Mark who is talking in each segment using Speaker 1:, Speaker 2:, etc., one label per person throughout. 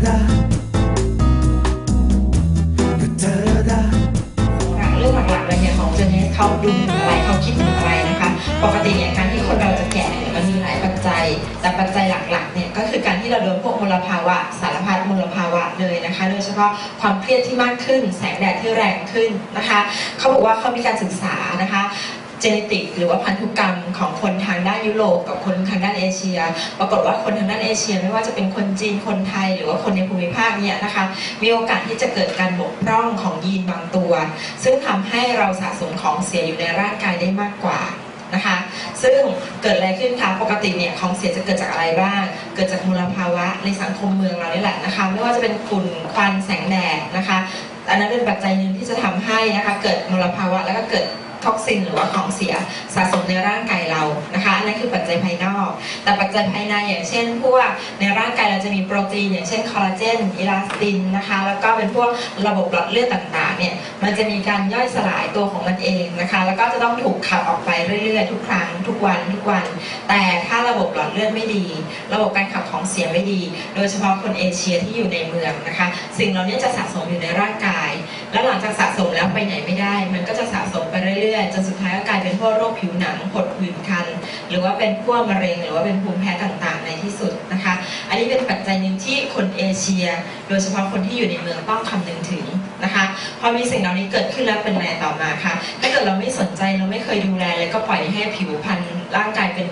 Speaker 1: Da-da-da. Da-da-da.
Speaker 2: เรื่องหลักๆเลยเนี่ยของเจเนสเขาดูอะไรเขาคิดถึงอะไรนะคะ ปกติเนี่ยการที่คนเราจะแก่เนี่ยมันมีหลายปัจจัย แต่ปัจจัยหลักๆเนี่ยก็คือการที่เราโดนพวกมลภาวะสารพัดมลภาวะเลยนะคะ โดยเฉพาะความเครียดที่มากขึ้น แสงแดดที่แรงขึ้นนะคะเขาบอกว่าเขามีการศึกษานะคะ เจนติก หรือว่าพันธุกรรมของคนทางด้านยุโรปกับคนทางด้านเอเชีย ปรากฏว่าคนทางด้านเอเชีย ไม่ว่าจะเป็นคนจีนคนไทย หรือว่าคนในภูมิภาคเนี่ยนะคะ มีโอกาสที่จะเกิดการบกพร่องของยีนบางตัว ซึ่งทำให้เราสะสมของเสียอยู่ในร่างกายได้มากกว่านะคะ ซึ่งเกิดอะไรขึ้นคะ ปกติเนี่ยของเสียจะเกิดจากอะไรบ้าง เกิดจากมลภาวะในสังคมเมืองเรานี่แหละนะคะ ไม่ว่าจะเป็นฝุ่นควันแสงแดดนะคะ อันนั้นเป็นปัจจัยหนึ่งที่จะทำให้นะคะ เกิดมลภาวะแล้วก็เกิด ท็อกซินหรือว่าของเสียสะสมในร่างกายเรานะคะอันนั้นคือปัจจัยภายนอก แต่ปัจจัยภายในอย่างเช่น พวกในร่างกายเราจะมีโปรตีนอย่างเช่นคอลลาเจนอิลาสตินนะคะแล้วก็เป็นพวกระบบหลอดเลือดต่างๆเนี่ยมันจะมีการย่อยสลายตัวของมันเองนะคะแล้วก็จะต้องถูกขับออกไปเรื่อยๆ ทุกครั้งทุกวันทุกวัน แต่ถ้าระบบหลอดเลือดไม่ดี ระบบการขับของเสียไม่ดี โดยเฉพาะคนเอเชียที่อยู่ในเมืองนะคะ สิ่งเหล่านี้จะสะสมอยู่ในร่างกาย แล้วหลังจากสะสมแล้วไปไหนไม่ได้ มันก็จะสะสมไปเรื่อยๆจนสุดท้ายก็กลายเป็นพวกโรคผิวหนังผดผื่นคัน หรือว่าเป็นพวกมะเร็ง หรือว่าเป็นภูมิแพ้ต่างๆ ในที่สุดนะคะ อันนี้เป็นปัจจัยหนึ่งที่คนเอเชีย โดยเฉพาะคนที่อยู่ในเมืองต้องคำนึงถึงนะคะ พอมีสิ่งเหล่านี้เกิดขึ้นแล้วเป็นไงต่อมาคะถ้าเกิดเราไม่สนใจเราไม่เคยดูแลเลยก็ปล่อยให้ผิวพรรณร่างกายเป็น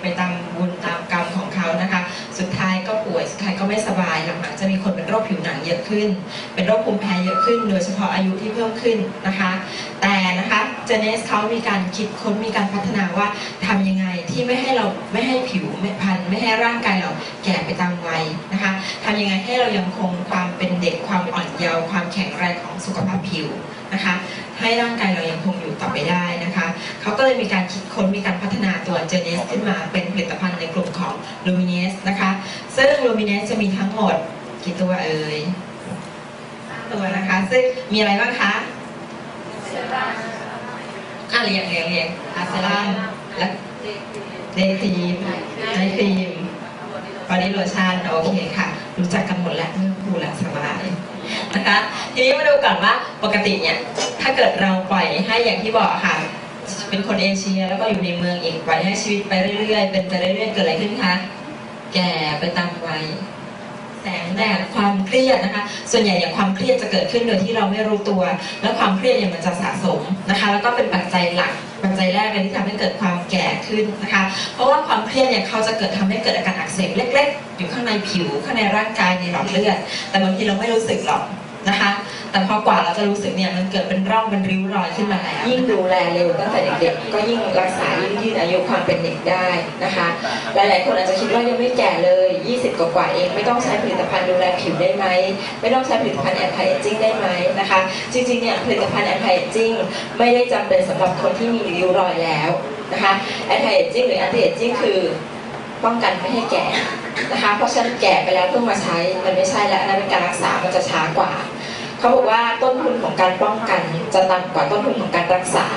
Speaker 2: ขึ้น เป็นโรคภูมิแพ้เยอะขึ้น โดยเฉพาะอายุที่เพิ่มขึ้นนะคะ แต่นะคะเจเนสเขามีการคิดค้นมีการพัฒนาว่าทำยังไงที่ไม่ให้เราไม่ให้ผิวไม่พันไม่ให้ร่างกายเราแก่ไปตามวัยนะคะทำยังไงให้เรายังคงความเป็นเด็กความอ่อนเยาว์ความแข็งแรงของสุขภาพผิวนะคะให้ร่างกายเรายังคงอยู่ต่อไปได้นะคะเขาก็เลยมีการคิดค้นมีการพัฒนาตัวเจเนสขึ้นมาเป็นผลิตภัณฑ์ในกลุ่มของ Luminous นะคะ ซึ่ง Luminous จะมีทั้งหมดกี่ตัวเอ่ย ตัวนะคะ ซึ่งมีอะไรบ้างคะอะเรียงเรียงเรียงอาเซรัมและเดย์ครีมไนทีมบอดี้โลชั่นโอเคค่ะ รู้จักกันหมดแล้วไม่องพูดแล้วสบายนะคะ ทีนี้มาดูก่อนว่าปกติเนี่ย ถ้าเกิดเราปล่อยให้อย่างที่บอกค่ะ เป็นคนเอเชียแล้วก็อยู่ในเมืองอีกปล่อยให้ชีวิตไปเรื่อยๆ เป็นไปเรื่อยๆ เกิดอะไรขึ้นคะ แก่ไปตามวัย แสงแดดความเครียดนะคะ ส่วนใหญ่อย่างความเครียดจะเกิดขึ้นโดยที่เราไม่รู้ตัว และความเครียดเนี่ยมันจะสะสมนะคะ แล้วก็เป็นปัจจัยหลักปัจจัยแรกเลยที่ทำให้เกิดความแก่ขึ้นนะคะ เพราะว่าความเครียดเนี่ยเขาจะเกิดทำให้เกิดอาการอักเสบเล็ก ๆ อยู่ข้างในผิวข้างในร่างกายในหลอดเลือด แต่บางทีเราไม่รู้สึกหรอกนะคะ แต่พอกว่าเราจะรู้สึกเนี่ยมันเกิดเป็นร่องเป็นริ้วรอยขึ้นมาแล้วยิ่งดูแลเร็วตั้งแต่เด็กๆ ก็ยิ่งรักษายิ่งยืดอายุความเป็นเด็กได้นะคะ หลายๆคนอาจจะคิดว่ายังไม่แก่เลย 20 กว่าๆเองไม่ต้องใช้ผลิตภัณฑ์ดูแลผิวได้ไหมไม่ต้องใช้ผลิตภัณฑ์แอนตี้เอจิ้งได้ไหมนะคะ จริงๆเนี่ยผลิตภัณฑ์แอนตี้เอจิ้งไม่ได้จำเป็นสำหรับคนที่มีริ้วรอยแล้วนะคะแอนตี้เอจิ้งหรือแอนตี้เอจิ้งคือป้องกันไม่ให้แก่นะคะ เพราะฉะนั้นแก่ไปแล้วเพิ่งมาใช้มันไม่ใช่แล้วนนั้นเป็นการรักษา มันจะช้ากว่า เขาบอกว่าต้นทุนของการป้องกันจะต่ำกว่าต้นทุนของการรักษา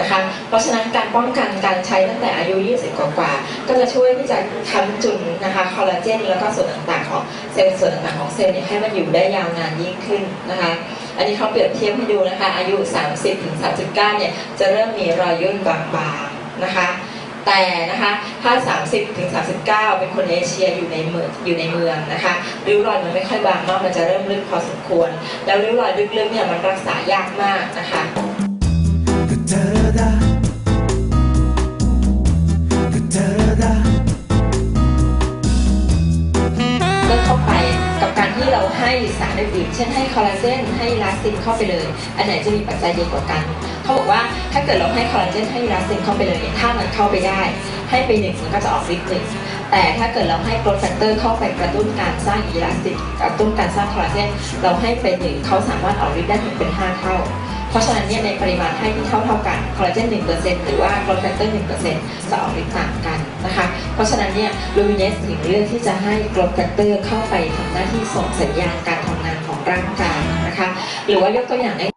Speaker 2: นะคะ เพราะฉะนั้นการป้องกันการใช้ตั้งแต่อายุ 20 กว่าๆก็จะช่วยที่จะค้ำจุนนะคะคอลลาเจนแล้วก็ส่วนต่างๆของเซลล์ส่วนต่างๆของเซลล์เนี่ยให้มันอยู่ได้ยาวนานยิ่งขึ้นนะคะ อันนี้เขาเปรียบเทียบให้ดูนะคะ อายุ 30ถึง39 เนี่ยจะเริ่มมีรอยย่นบางๆนะคะ แต่นะคะถ้า 30ถึง39 เป็นคนเอเชียอยู่ในเมืองอยู่ในเมืองนะคะริ้วรอยมันไม่ค่อยบางมากมันจะเริ่มลึกพอสมควร แล้วริ้วรอยลึกๆเนี่ยมันรักษายากมากนะคะ เราให้สารอื่นเช่นให้คอลลาเจนให้ลาสตินเข้าไปเลย อันไหนจะมีปัจจัยดีกว่ากัน เขาบอกว่าถ้าเกิดเราให้คอลลาเจนให้ลาสตินเข้าไปเลยเนี่ยถ้ามันเข้าไปได้ ให้ไปหนึ่งมันก็จะออกฤทธิ์หนึ่งแต่ถ้าเกิดเราให้โกรทแฟกเตอร์เข้าไปกระตุ้นการสร้างอีลาสติกกระตุ้นการสร้างคอลลาเจนเราให้ไปหนึ่งเขาสามารถออกฤทธิ์ได้ถึงเป็นห้าเท่า เพราะฉะนั้นเนี่ยในปริมาณให้ที่เท่าเท่าๆกันคอลลาเจน1%หรือว่าโกรแฟกเตอร์1%จะออกฤทธิ์ต่างกันนะคะ เพราะฉะนั้นเนี่ยลูมิเนสถึงเลือกที่จะให้โกรแฟกเตอร์เข้าไปทำหน้าที่ส่งสัญญาณการทำงานของร่างกายนะคะ หรือว่ายกตัวอย่าง